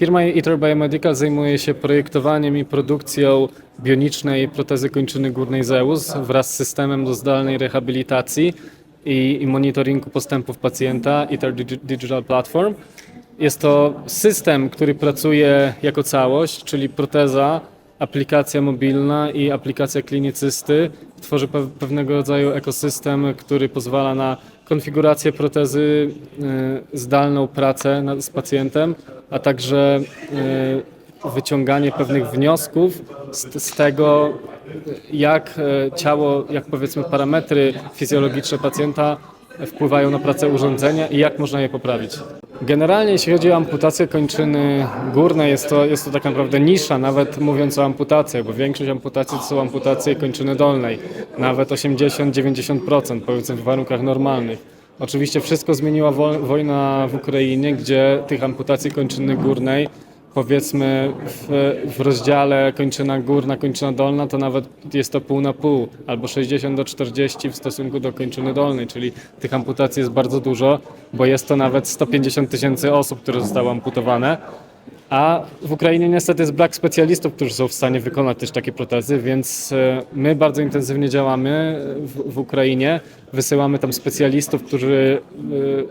Firma Eater Biomedical zajmuje się projektowaniem i produkcją bionicznej protezy kończyny górnej Zeus wraz z systemem do zdalnej rehabilitacji i, i monitoringu postępów pacjenta Digi- Digital Platform. Jest to system, który pracuje jako całość, czyli proteza, aplikacja mobilna i aplikacja klinicysty. Tworzy pe- pewnego rodzaju ekosystem, który pozwala na konfigurację protezy, y, zdalną pracę z pacjentem, a także y, wyciąganie pewnych wniosków z, z tego, jak e, ciało, jak powiedzmy parametry fizjologiczne pacjenta wpływają na pracę urządzenia i jak można je poprawić. Generalnie jeśli chodzi o amputację kończyny górnej, jest to, jest to tak naprawdę nisza, nawet mówiąc o amputacjach, bo większość amputacji to są amputacje kończyny dolnej, nawet 80-90% powiedzmy w warunkach normalnych. Oczywiście wszystko zmieniła wo- wojna w Ukrainie, gdzie tych amputacji kończyny górnej powiedzmy w, w rozdziale kończyna górna, kończyna dolna, to nawet jest to pół na pół, albo 60 do 40 w stosunku do kończyny dolnej, czyli tych amputacji jest bardzo dużo, bo jest to nawet 150 tysięcy osób, które zostały amputowane. A w Ukrainie niestety jest brak specjalistów, którzy są w stanie wykonać też takie protezy, więc e, my bardzo intensywnie działamy w, w Ukrainie. Wysyłamy tam specjalistów, którzy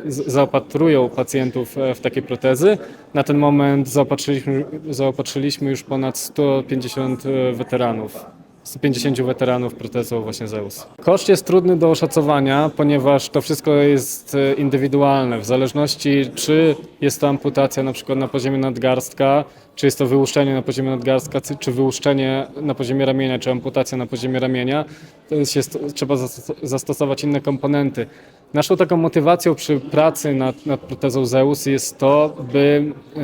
e, zaopatrują pacjentów e, w takie protezy. Na ten moment zaopatrzyliśmy, zaopatrzyliśmy już ponad 150 weteranów. 150 weteranów protezą właśnie Zeus. Koszt jest trudny do oszacowania, ponieważ to wszystko jest e, indywidualne. W zależności czy jest to amputacja na przykład na poziomie nadgarstka, czy jest to wyłuszczenie na poziomie nadgarstka, czy- wyłuszczenie na poziomie ramienia, czy amputacja na poziomie ramienia, to jest, trzeba zastos- zastosować inne komponenty. Naszą taką motywacją przy pracy nad, nad protezą Zeus jest to, by e,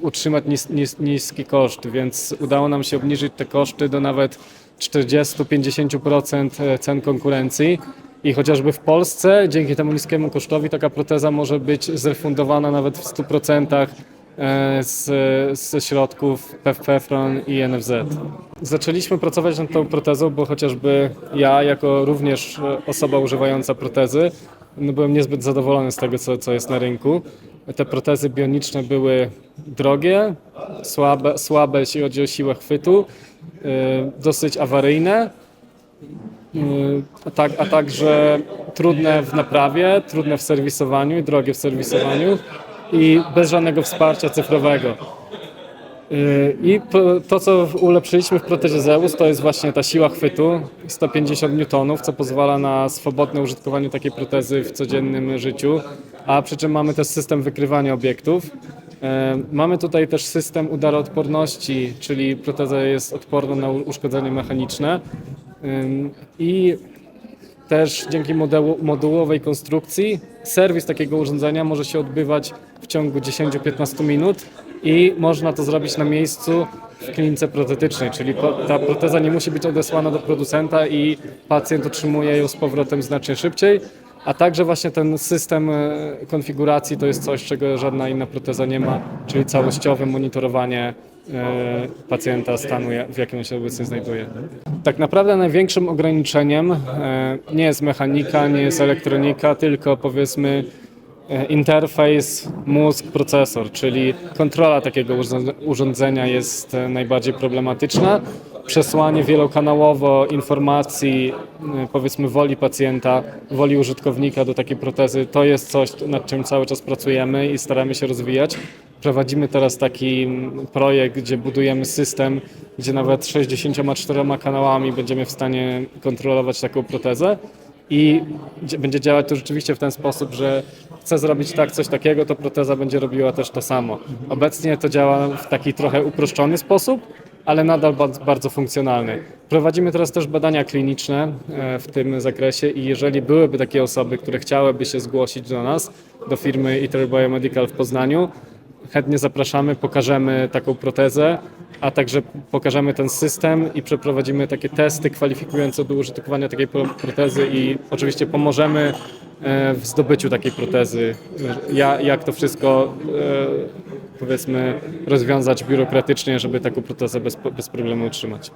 utrzymać nis, nis, niski koszt, więc udało nam się obniżyć te koszty do nawet 40-50% cen konkurencji. I chociażby w Polsce dzięki temu niskiemu kosztowi taka proteza może być zrefundowana nawet w 100% e, z, ze środków PFPFRON i NFZ. Zaczęliśmy pracować nad tą protezą, bo chociażby ja, jako również e, osoba używająca protezy, no byłem niezbyt zadowolony z tego, co, co jest na rynku. Te protezy bioniczne były drogie, słabe, słabe jeśli chodzi o siłę chwytu, dosyć awaryjne, y, a, tak, a także trudne w naprawie, trudne w serwisowaniu i drogie w serwisowaniu i bez żadnego wsparcia cyfrowego. Y, I to, co ulepszyliśmy w protezie Zeus, to jest właśnie ta siła chwytu, 150 newtonów, co pozwala na swobodne użytkowanie takiej protezy w codziennym życiu, a przy czym mamy też system wykrywania obiektów. Y, Mamy tutaj też system udaroodporności, czyli proteza jest odporna na u- uszkodzenie mechaniczne i też dzięki modelu, modułowej konstrukcji serwis takiego urządzenia może się odbywać w ciągu 10-15 minut i można to zrobić na miejscu w klinice protetycznej, czyli ta proteza nie musi być odesłana do producenta i pacjent otrzymuje ją z powrotem znacznie szybciej. A także właśnie ten system e, konfiguracji to jest coś, czego żadna inna proteza nie ma, czyli całościowe monitorowanie e, pacjenta stanu, w jakim on się obecnie znajduje. Tak naprawdę największym ograniczeniem e, nie jest mechanika, nie jest elektronika, tylko powiedzmy interfejs mózg, procesor, czyli kontrola takiego urząd- urządzenia jest najbardziej problematyczna. Przesłanie wielokanałowo informacji, e, powiedzmy woli pacjenta, woli użytkownika do takiej protezy, to jest coś, nad czym cały czas pracujemy i staramy się rozwijać. Prowadzimy teraz taki mm, projekt, gdzie budujemy system, gdzie nawet 64 kanałami będziemy w stanie kontrolować taką protezę i dzie- będzie działać to rzeczywiście w ten sposób, że chcę zrobić tak, coś takiego, to proteza będzie robiła też to samo. Obecnie to działa w taki trochę uproszczony sposób, ale nadal bardzo, funkcjonalny. Prowadzimy teraz też badania kliniczne e, w tym zakresie i jeżeli byłyby takie osoby, które chciałyby się zgłosić do nas, do firmy Eater Biomedical w Poznaniu, chętnie zapraszamy, pokażemy taką protezę, a także pokażemy ten system i przeprowadzimy takie testy kwalifikujące do użytkowania takiej pro- protezy i oczywiście pomożemy e, w zdobyciu takiej protezy. Ja, jak to wszystko e, powiedzmy rozwiązać biurokratycznie, żeby taką protezę bez, bez problemu utrzymać.